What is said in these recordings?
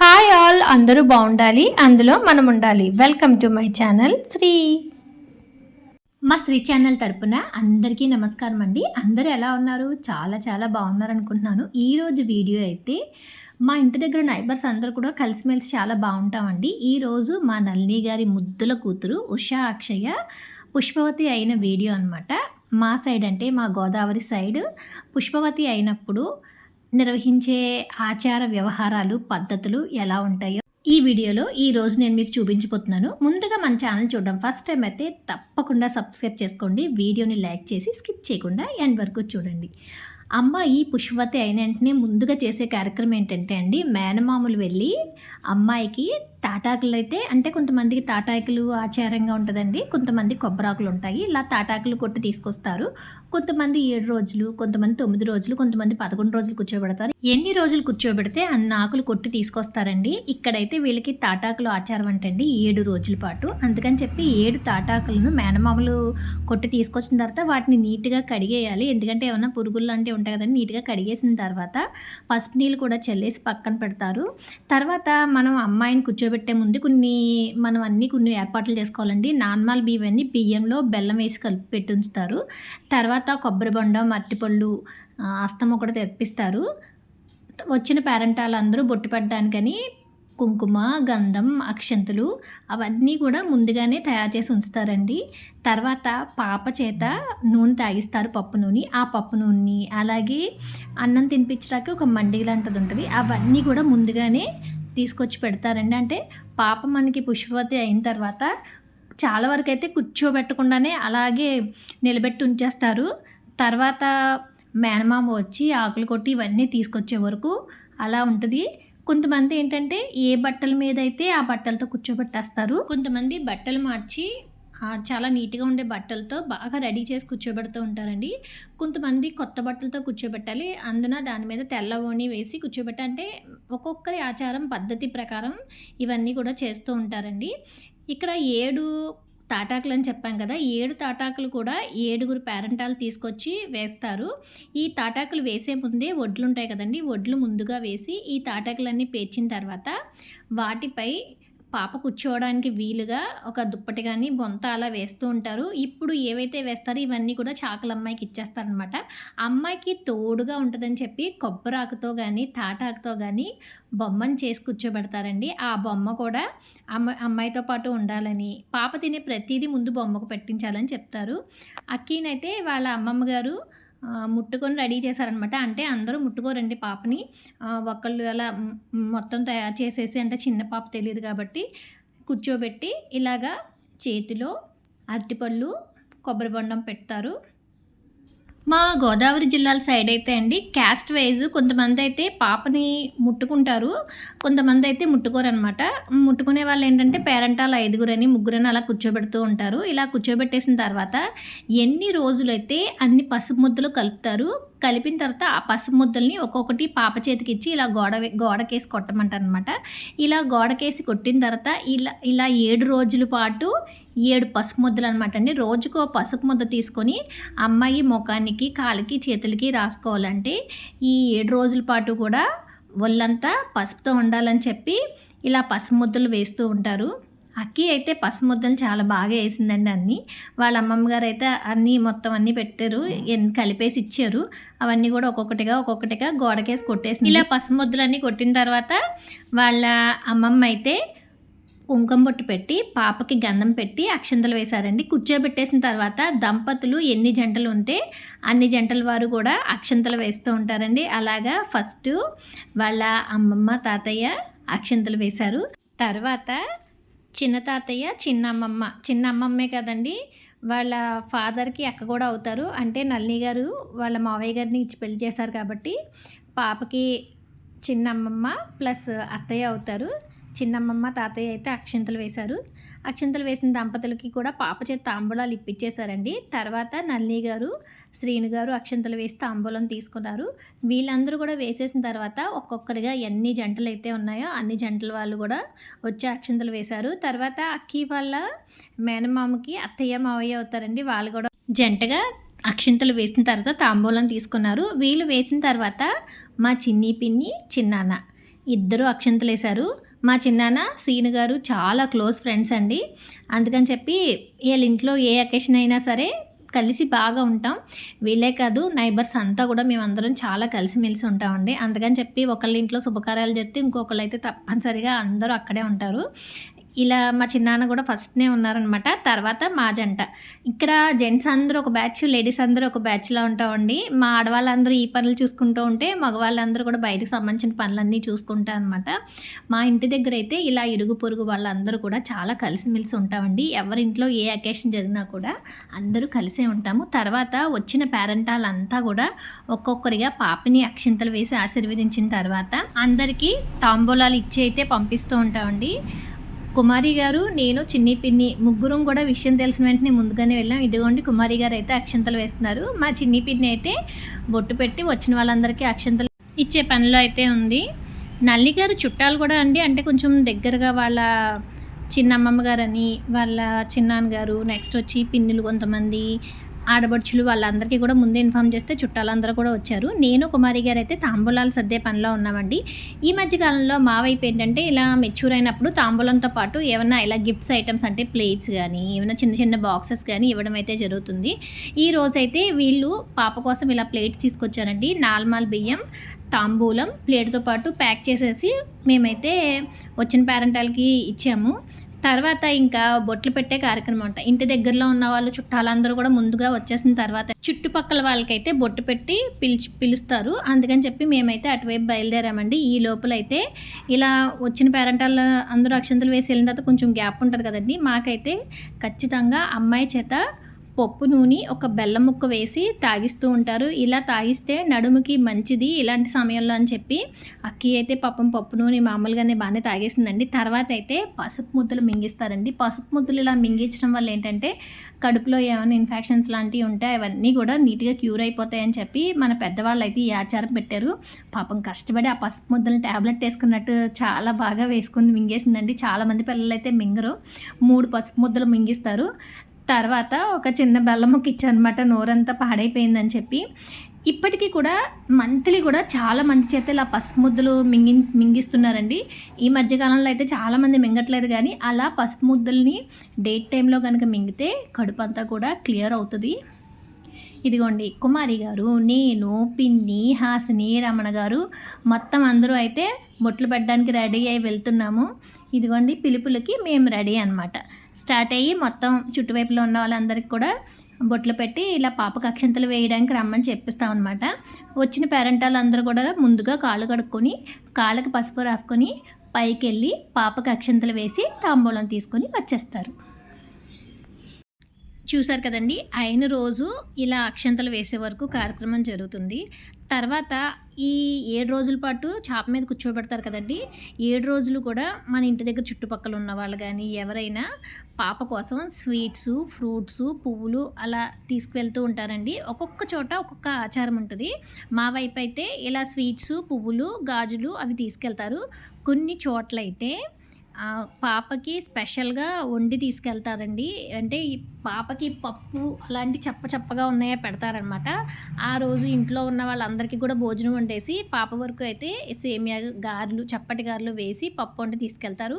Hi all అందరూ బాగుండాలి అందులో మనం ఉండాలి. Welcome to my channel Shri. మా శ్రీ ఛానల్ తరపున అందరికీ నమస్కారం అండి. అందరూ ఎలా ఉన్నారు? చాలా చాలా బాగున్నారు అనుకుంటున్నాను ఈరోజు వీడియో అయితే మా ఇంటి దగ్గర నైబర్స్ అందరూ కూడా కలిసిమెలిసి చాలా బాగుంటామండి. ఈరోజు మా నళిని గారి ముద్దుల కూతురు ఉషా అక్షయ పుష్పవతి అయిన వీడియో అనమాట మా సైడ్ అంటే మా గోదావరి సైడ్ పుష్పవతి అయినప్పుడు నిర్వహించే ఆచార వ్యవహారాలు పద్ధతులు ఎలా ఉంటాయో ఈ వీడియోలో ఈ రోజు నేను మీకు చూపించబోతున్నాను. ముందుగా మన ఛానల్ చూడడం ఫస్ట్ టైం అయితే తప్పకుండా సబ్స్క్రైబ్ చేసుకోండి. వీడియోని లైక్ చేసి స్కిప్ చేయకుండా ఎండ్ వరకు చూడండి. అమ్మ ఈ పుష్పవతి అయిన వెంటనే ముందుగా చేసే కార్యక్రమం ఏంటంటే అండి మేనమామలు వెళ్ళి అమ్మాయికి తాటాకులు అయితే అంటే కొంతమందికి తాటాకులు ఆచారంగా ఉంటుందండి కొంతమంది కొబ్బరాకులు ఉంటాయి ఇలా తాటాకులు కొట్టి తీసుకొస్తారు. కొంతమంది ఏడు రోజులు కొంతమంది తొమ్మిది రోజులు కొంతమంది పదకొండు రోజులు కూర్చోబెడతారు. ఎన్ని రోజులు కూర్చోబెడితే అన్ని ఆకులు కొట్టి తీసుకొస్తారండి. ఇక్కడైతే వీళ్ళకి తాటాకులు ఆచారం అంటండి ఏడు రోజుల పాటు. అందుకని చెప్పి ఏడు తాటాకులను మేనమామలు కొట్టి తీసుకొచ్చిన తర్వాత వాటిని నీట్గా కడిగేయాలి. ఎందుకంటే ఏమైనా పురుగులు లాంటివి ఉంటాయి కదండి నీట్గా కడిగేసిన తర్వాత పసుపు నీళ్ళు కూడా చల్లేసి పక్కన పెడతారు. తర్వాత మనం అమ్మాయిని కూర్చోబెట్టే ముందు కొన్ని మనం అన్ని కొన్ని ఏర్పాట్లు చేసుకోవాలండి. నార్మల్ బియ్యాన్ని బియ్యంలో బెల్లం వేసి కలిపి పెట్టి ఉంచుతారు తర్వాత కొబ్బరి బొండం అరటిపళ్ళు అస్తమ కూడా తెప్పిస్తారు. వచ్చిన పేరెంటాలందరూ బొట్టు పెట్టడానికని కుంకుమ గంధం అక్షంతులు అవన్నీ కూడా ముందుగానే తయారు చేసి ఉంచుతారండి. తర్వాత పాప చేత నూనె తాగిస్తారు పప్పు నూనె. ఆ పప్పు నూనె అలాగే అన్నం తినిపించడానికి ఒక మండి లాంటిది ఉంటుంది. అవన్నీ కూడా ముందుగానే తీసుకొచ్చి పెడతారండి. అంటే పాప మనకి పుష్పవతి అయిన తర్వాత చాలా వరకు అయితే కూర్చోబెట్టకుండానే అలాగే నిలబెట్టి ఉంచేస్తారు. తర్వాత మేనమామ వచ్చి ఆకులు కొట్టి ఇవన్నీ తీసుకొచ్చే వరకు అలా ఉంటుంది. కొంతమంది ఏంటంటే ఏ బట్టల మీద అయితే ఆ బట్టలతో కూర్చోబెట్టేస్తారు. కొంతమంది బట్టలు మార్చి చాలా నీట్గా ఉండే బట్టలతో బాగా రెడీ చేసి కూర్చోబెడుతూ ఉంటారండి. కొంతమంది కొత్త బట్టలతో కూర్చోబెట్టాలి అందున దాని మీద తెల్ల ఓణి వేసి కూర్చోబెట్ట అంటే ఒక్కొక్కరి ఆచారం పద్ధతి ప్రకారం ఇవన్నీ కూడా చేస్తూ ఉంటారండి. ఇక్కడ ఏడు తాటాకులు అని చెప్పాం కదా ఏడు తాటాకులు కూడా ఏడుగురు పేరెంటాలు తీసుకొచ్చి వేస్తారు. ఈ తాటాకులు వేసే ముందే వడ్లు ఉంటాయి కదండి వడ్లు ముందుగా వేసి ఈ తాటాకులన్నీ పేర్చిన తర్వాత వాటిపై పాప కూర్చోవడానికి వీలుగా ఒక దుప్పటి కానీ బొంత అలా వేస్తూ ఉంటారు. ఇప్పుడు ఏవైతే వేస్తారో ఇవన్నీ కూడా చాకల అమ్మాయికి ఇచ్చేస్తారనమాట అమ్మాయికి తోడుగా ఉంటుందని చెప్పి కొబ్బరాకుతో కానీ తాటాకుతో కానీ బొమ్మను చేసి కూర్చోబెడతారండి. ఆ బొమ్మ కూడా అమ్మ అమ్మాయితో పాటు ఉండాలని పాప తినే ప్రతిదీ ముందు బొమ్మకు పెట్టించాలని చెప్తారు. అక్కీనైతే వాళ్ళ అమ్మమ్మ గారు ముట్టుకొని రెడీ చేశారనమాట. అంటే అందరూ ముట్టుకోరండి పాపని. ఒకళ్ళు అలా మొత్తం తయారు చేసేసి అంటే చిన్న పాప తెలియదు కాబట్టి కూర్చోబెట్టి ఇలాగా చేతిలో అరటిపళ్ళు కొబ్బరి బొండం పెడతారు. మా గోదావరి జిల్లాల సైడ్ అయితే అండి క్యాస్ట్ వైజ్ కొంతమంది అయితే పాపని ముట్టుకుంటారు కొంతమంది అయితే ముట్టుకోరనమాట ముట్టుకునే వాళ్ళు ఏంటంటే పేరెంటాలు ఐదుగురని ముగ్గురని అలా కూర్చోబెడుతూ ఉంటారు. ఇలా కూర్చోబెట్టేసిన తర్వాత ఎన్ని రోజులైతే అన్ని పసుపు ముద్దలు కలుపుతారు కలిపిన తర్వాత ఆ పసుపు ముద్దల్ని ఒక్కొక్కటి పాప చేతికి ఇచ్చి ఇలా గోడ గోడకేసి కొట్టమంటారు అనమాట ఇలా గోడకేసి కొట్టిన తర్వాత ఇలా ఇలా ఏడు రోజుల పాటు ఏడు పసుపు ముద్దలు అనమాట అండి. రోజుకు పసుపు ముద్ద తీసుకొని అమ్మాయి ముఖానికి కాలికి చేతులకి రాసుకోవాలంటే ఈ ఏడు రోజుల పాటు కూడా ఒళ్ళంతా పసుపుతో ఉండాలని చెప్పి ఇలా పసుపు ముద్దలు వేస్తూ ఉంటారు. అక్కి అయితే పసుపు ముద్దలు చాలా బాగా వేసిందండి అన్నీ. వాళ్ళ అమ్మమ్మ గారు అయితే అన్నీ మొత్తం అన్నీ పెట్టారు కలిపేసి ఇచ్చారు. అవన్నీ కూడా ఒక్కొక్కటిగా ఒక్కొక్కటిగా గోడకేసి కొట్టేసి ఇలా పసుపు ముద్దలన్నీ కొట్టిన తర్వాత వాళ్ళ అమ్మమ్మ అయితే కుంకుమ బొట్టు పెట్టి పాపకి గంధం పెట్టి అక్షంతలు వేశారండి. కూర్చోబెట్టేసిన తర్వాత దంపతులు ఎన్ని జంటలు ఉంటే అన్ని జంటల వారు కూడా అక్షంతలు వేస్తూ ఉంటారండి. అలాగా ఫస్ట్ వాళ్ళ అమ్మమ్మ తాతయ్య అక్షంతలు వేశారు. తర్వాత చిన్న తాతయ్య చిన్న అమ్మమ్మ. చిన్న అమ్మమ్మే కదండి వాళ్ళ ఫాదర్కి అక్క కూడా అవుతారు. అంటే నల్లి గారు వాళ్ళ మావయ్య గారిని ఇచ్చి పెళ్ళి చేశారు కాబట్టి పాపకి చిన్న అమ్మమ్మ ప్లస్ అత్తయ్య అవుతారు. చిన్నమ్మమ్మ తాతయ్య అయితే అక్షంతలు వేశారు. అక్షంతలు వేసిన దంపతులకి కూడా పాప చేత తాంబూలాలు ఇప్పించేశారండి. తర్వాత నల్లి గారు శ్రీను గారు అక్షంతలు వేసి తాంబూలం తీసుకున్నారు. వీళ్ళందరూ కూడా వేసేసిన తర్వాత ఒక్కొక్కరిగా ఎన్ని జంటలు అయితే ఉన్నాయో అన్ని జంటల వాళ్ళు కూడా వచ్చి అక్షంతలు వేశారు. తర్వాత అక్కి వాళ్ళ మేనమామకి అత్తయ్య మావయ్య అవుతారండి. వాళ్ళు కూడా జంటగా అక్షింతలు వేసిన తర్వాత తాంబూలం తీసుకున్నారు. వీళ్ళు వేసిన తర్వాత మా చిన్ని పిన్ని చిన్నాన్న ఇద్దరు అక్షింతలు వేశారు మా చిన్నాన్న సీను గారు చాలా క్లోజ్ ఫ్రెండ్స్ అండి. అందుకని చెప్పి వీళ్ళ ఇంట్లో ఏ అకేషన్ అయినా సరే కలిసి బాగా ఉంటాం. వీళ్ళే కాదు నైబర్స్ అంతా కూడా మేమందరం చాలా కలిసిమెలిసి ఉంటామండి. అందుకని చెప్పి ఒకళ్ళ ఇంట్లో శుభకార్యాలు జరిగితే ఇంకొకళ్ళు అయితే తప్పనిసరిగా అందరూ అక్కడే ఉంటారు. ఇలా మా చిన్నాన్న కూడా ఫస్ట్నే ఉన్నారనమాట. తర్వాత మా జంట. ఇక్కడ జెంట్స్ అందరూ ఒక బ్యాచ్ లేడీస్ అందరూ ఒక బ్యాచ్లో ఉంటామండి. మా ఆడవాళ్ళందరూ ఈ పనులు చూసుకుంటూ ఉంటే మగవాళ్ళందరూ కూడా బయటకు సంబంధించిన పనులన్నీ చూసుకుంటా అనమాట. మా ఇంటి దగ్గర అయితే ఇలా ఇరుగు పొరుగు వాళ్ళందరూ కూడా చాలా కలిసిమెలిసి ఉంటామండి. ఎవరింట్లో ఏ అకేషన్ జరిగినా కూడా అందరూ కలిసే ఉంటాము. తర్వాత వచ్చిన పేరెంటాలంతా కూడా ఒక్కొక్కరిగా పాపని అక్షింతలు వేసి ఆశీర్వదించిన తర్వాత అందరికీ తాంబూలాలు ఇచ్చి అయితే పంపిస్తూ ఉంటామండి. కుమారి గారు నేను చిన్ని పిన్ని ముగ్గురం కూడా విషయం తెలిసిన వెంటనే ముందుగానే వెళ్ళాం. ఇదిగోండి కుమారి గారు అయితే అక్షంతలు వేస్తున్నారు. మా చిన్ని పిన్ని అయితే బొట్టు పెట్టి వచ్చిన వాళ్ళందరికీ అక్షంతలు ఇచ్చే పనిలో అయితే ఉంది. నల్లి గారు చుట్టాలు కూడా అండి. అంటే కొంచెం దగ్గరగా వాళ్ళ చిన్నమ్మమ్మ గారని వాళ్ళ చిన్నాన్నగారు నెక్స్ట్ వచ్చి పిన్నులు కొంతమంది ఆడబడుచులు వాళ్ళందరికీ కూడా ముందే ఇన్ఫామ్ చేస్తే చుట్టాలందరూ కూడా వచ్చారు. నేను కుమారి గారు అయితే తాంబూలాలు సర్దే పనిలో ఉన్నామండి. ఈ మధ్యకాలంలో మా వైపు ఏంటంటే ఇలా మెచ్యూర్ అయినప్పుడు తాంబూలంతో పాటు ఏమైనా ఇలా గిఫ్ట్స్ ఐటమ్స్ అంటే ప్లేట్స్ కానీ ఏమైనా చిన్న చిన్న బాక్సెస్ కానీ ఇవ్వడం అయితే జరుగుతుంది. ఈ రోజైతే వీళ్ళు పాప కోసం ఇలా ప్లేట్స్ తీసుకొచ్చారండి. నాల్మాల్ బియ్యం తాంబూలం ప్లేట్తో పాటు ప్యాక్ చేసేసి మేమైతే వచ్చిన పేరెంటాలకి ఇచ్చాము. తర్వాత ఇంకా బొట్లు పెట్టే కార్యక్రమం అంట. ఇంటి దగ్గరలో ఉన్న వాళ్ళు చుట్టాలందరూ కూడా ముందుగా వచ్చేసిన తర్వాత చుట్టుపక్కల వాళ్ళకైతే బొట్టు పెట్టి పిలిచి పిలుస్తారు. అందుకని చెప్పి మేమైతే అటువైపు బయలుదేరామండి. ఈ లోపల అయితే ఇలా వచ్చిన పేరెంటాల అందరూ అక్షంతలు వేసి వెళ్ళిన తర్వాత కొంచెం గ్యాప్ ఉంటుంది కదండి. మాకైతే ఖచ్చితంగా అమ్మాయి చేత పప్పు నూనె ఒక బెల్లం ముక్క వేసి తాగిస్తూ ఉంటారు. ఇలా తాగిస్తే నడుముకి మంచిది ఇలాంటి సమయంలో అని చెప్పి అక్కి అయితే పాపం పప్పు నూనె మామూలుగానే బాగానే తాగేసిందండి. తర్వాత అయితే పసుపు ముద్దలు మింగిస్తారండి. పసుపు ముద్దలు ఇలా మింగించడం వల్ల ఏంటంటే కడుపులో ఏమైనా ఇన్ఫెక్షన్స్ లాంటివి ఉంటే అవన్నీ కూడా నీట్గా క్యూర్ అయిపోతాయని చెప్పి మన పెద్దవాళ్ళు అయితే ఈ ఆచారం పెట్టారు. పాపం కష్టపడి ఆ పసుపు ముద్దలు ట్యాబ్లెట్ వేసుకున్నట్టు చాలా బాగా వేసుకుని మింగేసిందండి. చాలామంది పిల్లలు అయితే మింగరు. మూడు పసుపు ముద్దలు మింగిస్తారు. తర్వాత ఒక చిన్న బెల్లం ముక్క ఇచ్చారనమాట. నోరంతా పాడైపోయిందని చెప్పి. ఇప్పటికీ కూడా మంత్లీ కూడా చాలా మంది చేత ఇలా పసుపు ముద్దలు మింగి మింగిస్తున్నారండి. ఈ మధ్యకాలంలో అయితే చాలామంది మింగట్లేదు కానీ అలా పసుపు ముద్దల్ని డేట్ టైంలో కనుక మింగితే కడుపు అంతా కూడా క్లియర్ అవుతుంది. ఇదిగోండి కుమారి గారు నేను పిన్ని హాసిని రమణ గారు మొత్తం అందరూ అయితే బొట్లు పెట్టడానికి రెడీ అయి వెళ్తున్నాము. ఇదిగోండి పిలుపులకి మేము రెడీ అనమాట స్టార్ట్ అయ్యి మొత్తం చుట్టువైపులో ఉన్న వాళ్ళందరికీ కూడా బొట్లు పెట్టి ఇలా పాపకు అక్షంతలు వేయడానికి రమ్మని చెప్పిస్తాం అనమాట వచ్చిన పేరెంటాలు అందరూ కూడా ముందుగా కాళ్ళు కడుక్కొని కాళ్ళకి పసుపు రాసుకొని పైకి వెళ్ళి పాపకు అక్షంతలు వేసి తాంబూలం తీసుకొని వచ్చేస్తారు. చూసారు కదండి అయిన రోజు ఇలా అక్షంతలు వేసే వరకు కార్యక్రమం జరుగుతుంది. తర్వాత ఈ ఏడు రోజుల పాటు చాప మీద కూర్చోబెడతారు కదండి. ఏడు రోజులు కూడా మన ఇంటి దగ్గర చుట్టుపక్కల ఉన్న వాళ్ళు కానీ ఎవరైనా పాప కోసం స్వీట్స్ ఫ్రూట్స్ పువ్వులు అలా తీసుకువెళ్తూ ఉంటారండి. ఒక్కొక్క చోట ఒక్కొక్క ఆచారం ఉంటుంది. మా వైపు అయితే ఇలా స్వీట్స్ పువ్వులు గాజులు అవి తీసుకెళ్తారు. కొన్ని చోట్లయితే పాపకి స్పెషల్గా వండి తీసుకెళ్తారండి. అంటే ఈ పాపకి పప్పు అలాంటి చప్ప చప్పగా ఉన్నాయో పెడతారనమాట. ఆ రోజు ఇంట్లో ఉన్న వాళ్ళందరికీ కూడా భోజనం వండేసి పాప వరకు అయితే సేమియా గారెలు చప్పటి గారెలు వేసి పప్పు వండి తీసుకెళ్తారు.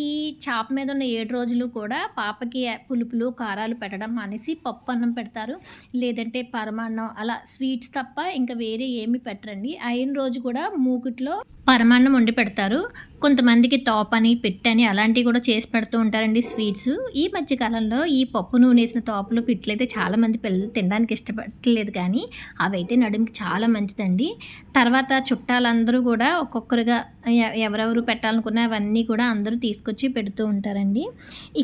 ఈ చాప మీద ఉన్న ఏడు రోజులు కూడా పాపకి పులుపులు కారాలు పెట్టడం మానేసి పప్పు అన్నం పెడతారు. లేదంటే పరమాన్నం అలా స్వీట్స్ తప్ప ఇంకా వేరే ఏమి పెట్టరండి. అయిన రోజు కూడా మూకుట్లో పరమాన్నం వండి పెడతారు. కొంతమందికి తోపని పిట్టని అలాంటివి కూడా చేసి పెడుతూ ఉంటారండి స్వీట్స్. ఈ మధ్యకాలంలో ఈ పప్పు నూనె వేసిన తోపలు పిట్లు అయితే చాలామంది పిల్లలు తినడానికి ఇష్టపడట్లేదు కానీ అవైతే నడుముకి చాలా మంచిదండి. తర్వాత చుట్టాలందరూ కూడా ఒక్కొక్కరుగా ఎవరెవరు పెట్టాలనుకున్న అవన్నీ కూడా అందరూ తీసుకొచ్చి పెడుతూ ఉంటారండి.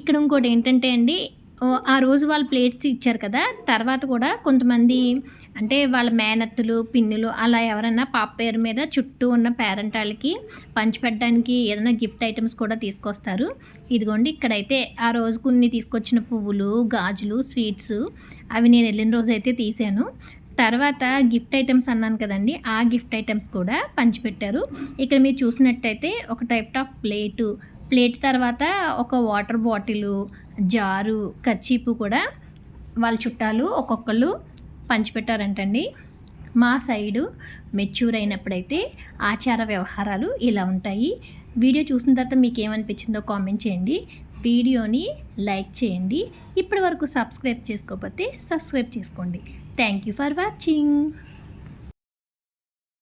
ఇక్కడ ఇంకోటి ఏంటంటే అండి ఆ రోజు వాళ్ళు ప్లేట్స్ ఇచ్చారు కదా తర్వాత కూడా కొంతమంది అంటే వాళ్ళ మేనత్తులు పిన్నులు అలా ఎవరైనా పాప పేరు మీద చుట్టూ ఉన్న పేరెంటాలకి పంచిపెట్టడానికి ఏదైనా గిఫ్ట్ ఐటమ్స్ కూడా తీసుకొస్తారు. ఇదిగోండి ఇక్కడైతే ఆ రోజు కొన్ని తీసుకొచ్చిన పువ్వులు గాజులు స్వీట్స్ అవి నేను వెళ్ళిన రోజు అయితే తీసాను. తర్వాత గిఫ్ట్ ఐటమ్స్ అన్నాను కదండి ఆ గిఫ్ట్ ఐటమ్స్ కూడా పంచిపెట్టారు ఇక్కడ మీరు చూసినట్టయితే ఒక టైప్ ఆఫ్ ప్లేటు ప్లేట్ తర్వాత ఒక వాటర్ బాటిల్ జారు కచ్చీపు కూడా వాళ్ళ చుట్టాలు ఒక్కొక్కళ్ళు పంచిపెట్టారంటండి. మా సైడు మెచ్యూర్ అయినప్పుడైతే ఆచార వ్యవహారాలు ఇలా ఉంటాయి. వీడియో చూసిన తర్వాత మీకు ఏమనిపించిందో కామెంట్ చేయండి. వీడియోని లైక్ చేయండి. ఇప్పటి వరకు సబ్స్క్రైబ్ చేసుకోకపోతే సబ్స్క్రైబ్ చేసుకోండి. Thank you for watching.